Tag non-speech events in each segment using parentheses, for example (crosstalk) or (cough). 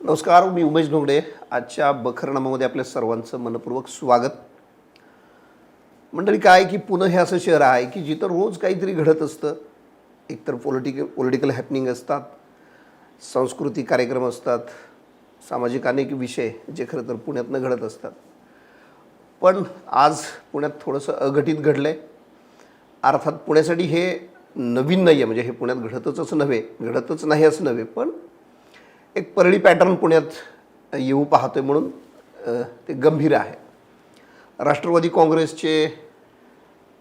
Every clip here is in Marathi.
नमस्कार मी उमेश ढोंगडे आजच्या बखरनामामध्ये आपल्या सर्वांचं मनपूर्वक स्वागत. मंडळी काय की पुणे हे असं शहर आहे की जिथं रोज काहीतरी घडत असतं. एकतर पॉलिटिकल पॉलिटिकल हॅपनिंग असतात सांस्कृतिक कार्यक्रम असतात सामाजिक अनेक विषय जे खरं तर पुण्यातनं घडत असतात. पण आज पुण्यात थोडंसं अघटित घडलं आहे अर्थात पुण्यासाठी हे नवीन नाही आहे म्हणजे हे पुण्यात घडतच असं नव्हे घडतच नाही असं नव्हे पण एक परळी पॅटर्न पुण्यात येऊ पाहतोय म्हणून ते गंभीर आहे. राष्ट्रवादी काँग्रेसचे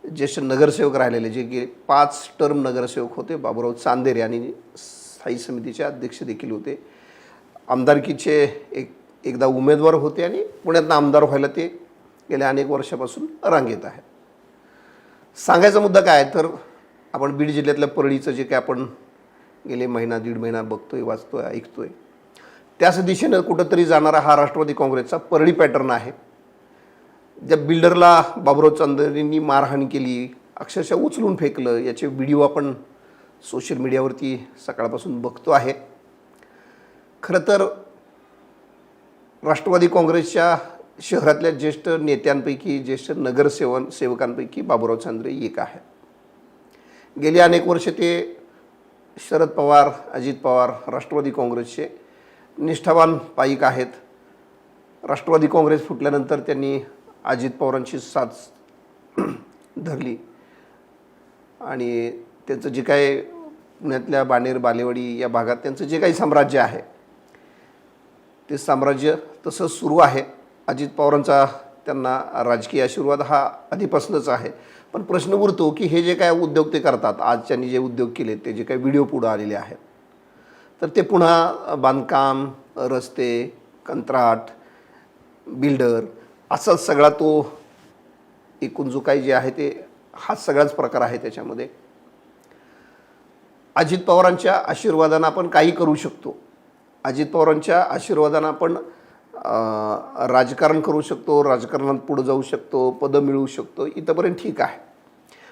ज्येष्ठ नगरसेवक राहिलेले जे की पाच टर्म नगरसेवक होते बाबूराव चांदेरे आणि स्थायी समितीचे अध्यक्ष देखील होते. आमदारकीचे एक एकदा उमेदवार होते आणि पुण्यातनं आमदार व्हायला ते गेल्या अनेक वर्षापासून रांगेत आहे. सांगायचा मुद्दा काय आहे? तर आपण बीड जिल्ह्यातल्या परळीचं जे काय आपण गेले महिना दीड महिना बघतोय वाचतोय ऐकतोय त्याच दिशेनं कुठंतरी जाणारा हा राष्ट्रवादी काँग्रेसचा परळी पॅटर्न आहे. ज्या बिल्डरला बाबुराव चांदरेंनी मारहाण केली अक्षरशः उचलून फेकलं याचे व्हिडिओ आपण सोशल मीडियावरती सकाळपासून बघतो आहे. खरं तर राष्ट्रवादी काँग्रेसच्या शहरातल्या ज्येष्ठ नेत्यांपैकी ज्येष्ठ नगरसेवन सेवकांपैकी बाबुराव चांद्रे एक आहे. गेली अनेक वर्ष ते शरद पवार अजित पवार राष्ट्रवादी काँग्रेसचे निष्ठावान पायिक आहेत. राष्ट्रवादी काँग्रेस फुटल्यानंतर त्यांनी अजित पवारांची साथ (clears throat) धरली. आणि त्यांचं जे काय पुण्यातल्या बाणेर बालेवाडी या भागात त्यांचं जे काही साम्राज्य आहे ते साम्राज्य तसं सुरू आहे. अजित पवारांचा त्यांना राजकीय आशीर्वाद हा आधीपासूनच आहे. पण प्रश्न उरतो की हे जे काय उद्योग ते करतात आज त्यांनी जे उद्योग केले ते जे काही व्हिडिओ पुढं आलेले आहेत तर ते पुन्हा बांधकाम रस्ते कंत्राट बिल्डर असा सगळा तो एकूण जो काही जे आहे ते हा सगळाच प्रकार आहे त्याच्यामध्ये. अजित पवारांच्या आशीर्वादानं आपण काही करू शकतो. अजित पवारांच्या आशीर्वादानं आपण राजकारण करू शकतो राजकारणात पुढं जाऊ शकतो पदं मिळवू शकतो इथंपर्यंत ठीक आहे.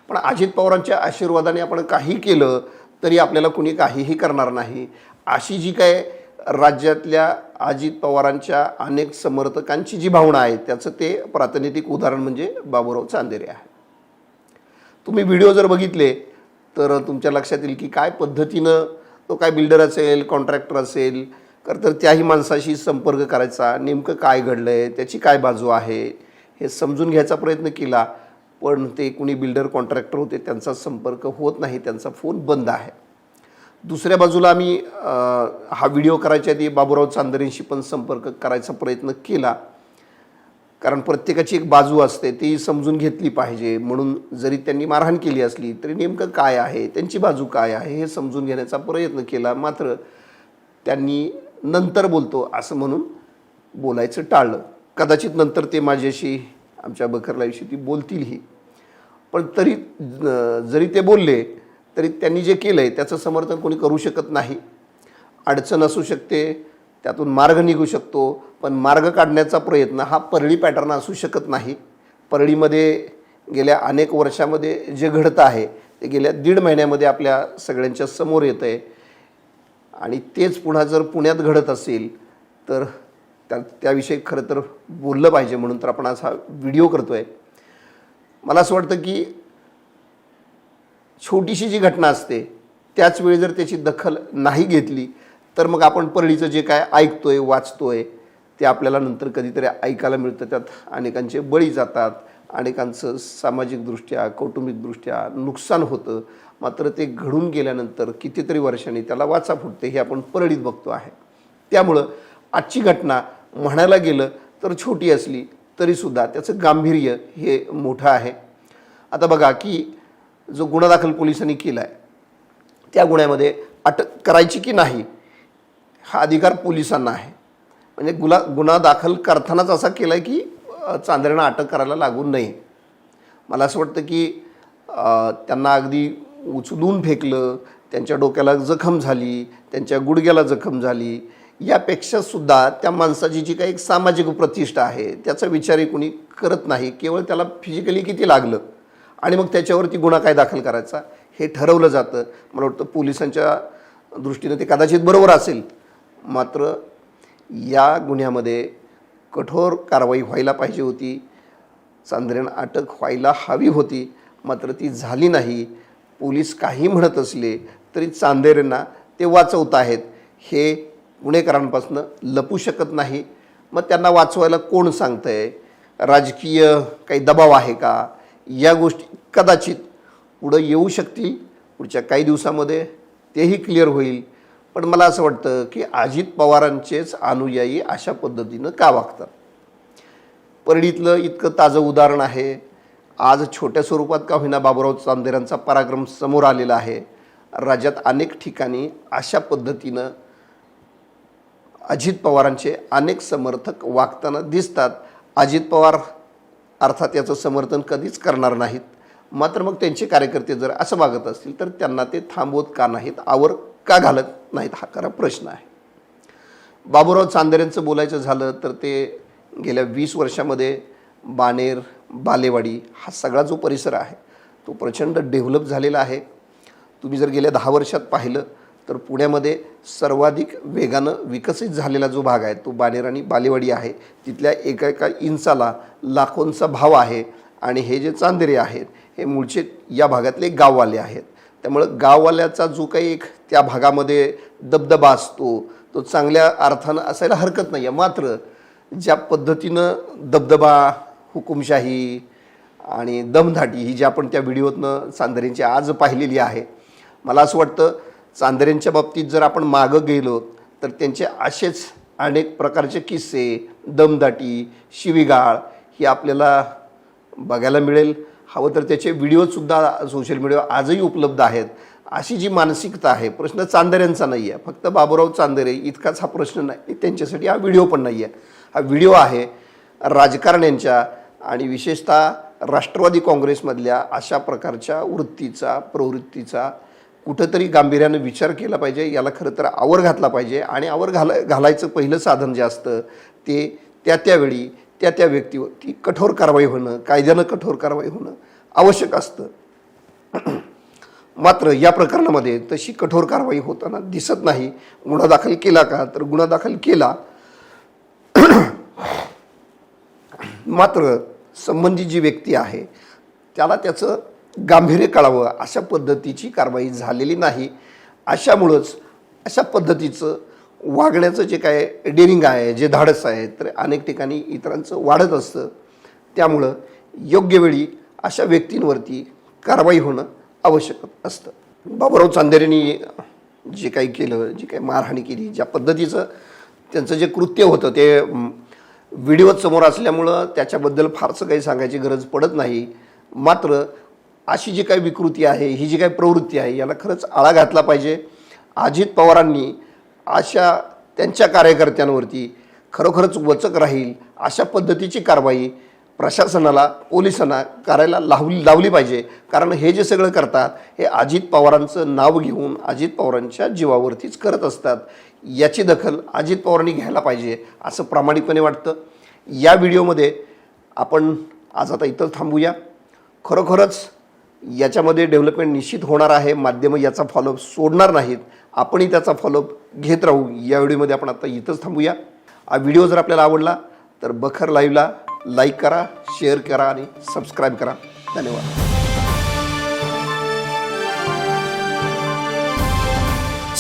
पण अजित पवारांच्या आशीर्वादाने आपण काही केलं तरी आपल्याला कुणी काहीही करणार नाही. अशी जी काय राज्यातल्या अजित पवारांच्या अनेक समर्थकांची जी भावना आहे त्याचं ते प्रातिनिधिक उदाहरण म्हणजे बाबूराव चांदेरे आहे. तुम्ही व्हिडिओ जर बघितले तर तुमच्या लक्षात येईल की काय पद्धतीनं तो काय बिल्डर असेल कॉन्ट्रॅक्टर असेल खरं तर त्याही माणसाशी संपर्क करायचा. नेमकं काय घडलं आहे त्याची काय बाजू आहे? हे समजून घ्यायचा प्रयत्न केला पण ते कुणी बिल्डर कॉन्ट्रॅक्टर होते त्यांचा संपर्क होत नाही त्यांचा फोन बंद आहे. दुसऱ्या बाजूला आम्ही हा व्हिडिओ करायच्या आधी बाबूराव चांदरेंशी पण संपर्क करायचा प्रयत्न केला. कारण प्रत्येकाची एक बाजू असते ती समजून घेतली पाहिजे. म्हणून जरी त्यांनी मारहाण केली असली तरी नेमकं काय आहे? त्यांची बाजू काय आहे? हे समजून घेण्याचा प्रयत्न केला. मात्र त्यांनी नंतर बोलतो असं म्हणून बोलायचं टाळलं. कदाचित नंतर ते माझ्याशी आमच्या बखरलाविषयी ती बोलतीलही पण तरी जरी ते बोलले तरी त्यांनी जे केलं आहे त्याचं समर्थन कोणी करू शकत नाही. अडचण असू शकते त्यातून मार्ग निघू शकतो पण मार्ग काढण्याचा प्रयत्न हा परळी पॅटर्न असू शकत नाही. परळीमध्ये गेल्या अनेक वर्षामध्ये जे घडतं आहे ते गेल्या दीड महिन्यामध्ये आपल्या सगळ्यांच्या समोर येतं आहे आणि तेच पुन्हा जर पुण्यात घडत असेल तर त्या त्याविषयी खरं तर बोललं पाहिजे म्हणून तर आपण आज हा व्हिडिओ करतो आहे मला असं वाटतं की छोटीशी जी घटना असते त्याच वेळी जर त्याची दखल नाही घेतली तर मग आपण परळीचं जे काय ऐकतो आहे वाचतो आहे ते आपल्याला नंतर कधीतरी ऐकायला मिळतं. त्यात अनेकांचे बळी जातात अनेकांचं सामाजिकदृष्ट्या कौटुंबिकदृष्ट्या नुकसान होतं. मात्र ते घडून गेल्यानंतर कितीतरी वर्षांनी त्याला वाचा फुटते हे आपण परळीत बघतो आहे. त्यामुळं आजची घटना म्हणायला गेलं तर छोटी असली तरीसुद्धा त्याचं गांभीर्य हे मोठं आहे. आता बघा की जो गुन्हा दाखल पोलिसांनी केला आहे त्या गुन्ह्यामध्ये अटक करायची की नाही हा अधिकार पोलिसांना आहे. म्हणजे गुला गुन्हा दाखल करतानाच असा केला आहे की चांदऱ्यांना अटक करायला लागू नये. मला असं वाटतं की त्यांना अगदी उचलून फेकलं त्यांच्या डोक्याला जखम झाली त्यांच्या गुडघ्याला जखम झाली. यापेक्षा सुद्धा त्या माणसाची जी काही एक सामाजिक प्रतिष्ठा आहे त्याचा विचारही कुणी करत नाही. केवळ त्याला फिजिकली किती लागलं? आणि मग त्याच्यावरती गुन्हा काय दाखल करायचा? हे ठरवलं जातं. मला वाटतं पोलिसांच्या दृष्टीनं ते कदाचित बरोबर असेल. मात्र या गुन्ह्यामध्ये कठोर कारवाई व्हायला पाहिजे होती. चांदऱ्यान अटक व्हायला हवी होती. मात्र ती झाली नाही. पोलीस काही म्हणत असले तरी चांदेरेंना ते वाचवत आहेत. हे गुन्हेगारांपासून लपू शकत नाही. मग त्यांना वाचवायला कोण सांगतंय? राजकीय काही दबाव आहे का? या गोष्टी कदाचित पुढं येऊ शकतील. पुढच्या काही दिवसामध्ये तेही क्लिअर होईल. पण मला असं वाटतं की अजित पवारांचेच अनुयायी अशा पद्धतीनं का वागतात? परळीतलं इतकं ताजं उदाहरण आहे. आज छोट्या स्वरूपात का होईना बाबुराव चांदेरांचा पराक्रम समोर आलेला आहे. राज्यात अनेक ठिकाणी अशा पद्धतीनं अजित पवारांचे अनेक समर्थक वागताना दिसतात. अजित पवार अर्थात याचं समर्थन कधीच करणार नाहीत. मात्र मग त्यांचे कार्यकर्ते जर असं मागत असतील तर त्यांना ते थांबवत का नाहीत आवर का घालत नाहीत हा खरा प्रश्न आहे. बाबुराव चांदेऱ्यांचं बोलायचं झालं तर ते गेल्या वीस वर्षामध्ये बाणेर बालेवाडी हा सगळा जो परिसर आहे तो प्रचंड डेव्हलप झालेला आहे. तुम्ही जर गेल्या दहा वर्षात पाहिलं तर पुण्यामध्ये सर्वाधिक वेगानं विकसित झालेला जो भाग आहे तो बानेर आणि बालेवाडी आहे. तिथल्या एका एका इंचाला लाखोंचा भाव आहे आणि हे जे चांदेरे आहेत हे मूळचे या भागातले गाववाले आहेत. त्यामुळं गाववाल्याचा जो काही एक त्या भागामध्ये दबदबा असतो तो चांगल्या अर्थानं असायला हरकत नाही आहे मात्र ज्या पद्धतीनं दबदबा हुकुमशाही आणि दमधाटी ही जी आपण त्या व्हिडिओतनं चांदरेंची आज पाहिलेली आहे. मला असं वाटतं चांदरेंच्या बाबतीत जर आपण मागं गेलो तर त्यांचे असेच अनेक प्रकारचे किस्से दमदाटी शिवीगाळ ही आपल्याला बघायला मिळेल. हवं तर त्याचे व्हिडिओसुद्धा सोशल मीडियावर आजही उपलब्ध आहेत. अशी जी मानसिकता आहे प्रश्न चांदऱ्यांचा नाही आहे. फक्त बाबूराव चांदरे इतकाच हा प्रश्न नाही त्यांच्यासाठी हा व्हिडिओ पण नाही आहे. हा व्हिडिओ आहे राजकारण्यांच्या आणि विशेषतः राष्ट्रवादी काँग्रेसमधल्या अशा प्रकारच्या वृत्तीचा प्रवृत्तीचा कुठंतरी गांभीर्यानं विचार केला पाहिजे याला खरं तर आवर घातला पाहिजे आणि आवर घाला घालायचं पहिलं साधन जे असतं ते त्या त्यावेळी त्या त्या व्यक्तीवरती कठोर कारवाई होणं कायद्यानं कठोर कारवाई होणं आवश्यक असतं. (clears throat) मात्र या प्रकरणामध्ये तशी कठोर कारवाई होताना दिसत नाही. गुन्हा दाखल केला का? तर गुन्हा दाखल केला. मात्र संबंधित जी व्यक्ती आहे त्याला त्याचं गांभीर्य कळावं अशा पद्धतीची कारवाई झालेली नाही. अशामुळंच अशा पद्धतीचं वागण्याचं जे काय डेरिंग आहे जे धाडस आहे तर अनेक ठिकाणी इतरांचं वाढत असतं. त्यामुळं योग्य वेळी अशा व्यक्तींवरती कारवाई होणं आवश्यक असतं. बाबुराव चांदेरेंनी जे काही केलं जी काही मारहाणी केली ज्या पद्धतीचं त्यांचं जे कृत्य होतं ते व्हिडिओ समोर असल्यामुळं त्याच्याबद्दल फारसं काही सांगायची गरज पडत नाही. मात्र अशी जी काही विकृती आहे ही जी काही प्रवृत्ती आहे याला खरंच आळा घातला पाहिजे. अजित पवारांनी अशा त्यांच्या कार्यकर्त्यांवरती खरोखरच वचक राहील अशा पद्धतीची कारवाई प्रशासनाला पोलिसांना करायला लावली लावली पाहिजे. कारण हे जे सगळं करतात हे अजित पवारांचं नाव घेऊन अजित पवारांच्या जीवावरतीच करत असतात. याची दखल अजित पवारांनी घ्यायला पाहिजे असं प्रामाणिकपणे वाटतं. या व्हिडिओमध्ये आपण आज आता इथं थांबूया. खरोखरच याच्यामध्ये डेव्हलपमेंट निश्चित होणार आहे. माध्यमं याचा फॉलोअप सोडणार नाहीत. आपणही त्याचा फॉलोअप घेत राहू. या व्हिडिओमध्ये आपण आता इथंच थांबूया. हा व्हिडिओ जर आपल्याला आवडला तर बखर लाईव्हला लाईक करा शेअर करा आणि सबस्क्राईब करा. धन्यवाद.